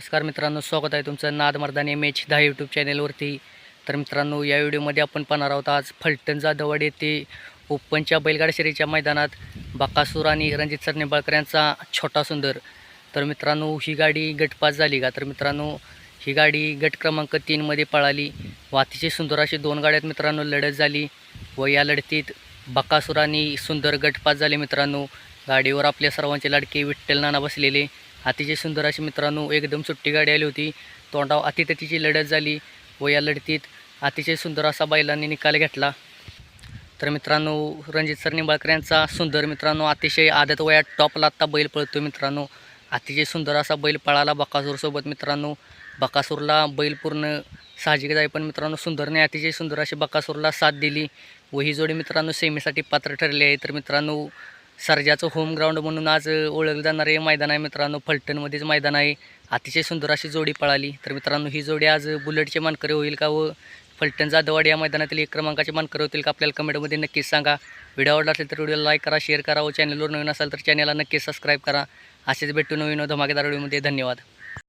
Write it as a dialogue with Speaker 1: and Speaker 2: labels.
Speaker 1: नमस्कार मित्रांनो स्वागत आहे तुमचं नाद मर्दानी एम एच दहा यूट्यूब चॅनेलवरती तर मित्रांनो या व्हिडिओमध्ये आपण पाहणार आहोत आज फलटण जाधवड येथे ओपनच्या बैलगाडा शर्यतीच्या मैदानात बाकासूर आणि रणजित सरने निंबाळकर यांचा छोटा सुंदर. तर मित्रांनो ही गाडी गटपास झाली का? तर मित्रांनो ही गाडी गट क्रमांक तीनमध्ये पळाली. व अतिशय सुंदर अशी दोन गाड्यात मित्रांनो लढत झाली. व या लढतीत बकासूर आणि सुंदर गटपास झाले मित्रांनो. गाडीवर आपल्या सर्वांचे लाडके विठ्ठल नाना बसलेले. अतिशय सुंदर अशी मित्रांनो एकदम सुट्टी गाडी आली होती. तोंडाव अतिथतीची लढत झाली व या लढतीत अतिशय सुंदर असा बैलांनी निकाल घेतला. तर मित्रांनो रणजित सर निंबाळकर यांचा सुंदर मित्रांनो अतिशय आदत वयात टॉपला आत्ता बैल पळतो मित्रांनो. अतिशय सुंदर असा बैल पळाला बकासूरसोबत मित्रांनो. बकासूरला बैल पूर्ण साहजिकच आहे पण मित्रांनो सुंदरने अतिशय सुंदर अशी बकासूरला साथ दिली व ही जोडी मित्रांनो सेमीसाठी पात्र ठरली आहे. तर मित्रांनो सर्जाचं होम ग्राउंड म्हणून आज ओळखलं जाणारे मैदान आहे मित्रांनो फलटणमध्येच मैदान आहे. अतिशय सुंदर अशी जोडी पळाली. तर मित्रांनो ही जोडी आज बुलेटचे मानकरी होईल का व फलटण जाधववाडी या मैदानातील एक क्रमांकाचे मानकरी होतील का आपल्याला कमेंटमध्ये नक्कीच सांगा. व्हिडिओ आवडला असेल तर व्हिडिओला लाईक करा शेअर करा व चॅनलवर नवीन असाल तर चॅनलला नक्कीच सबस्क्राईब करा. असेच भेटू नवीन धमाकेदार व्हिडिओमध्ये धन्यवाद.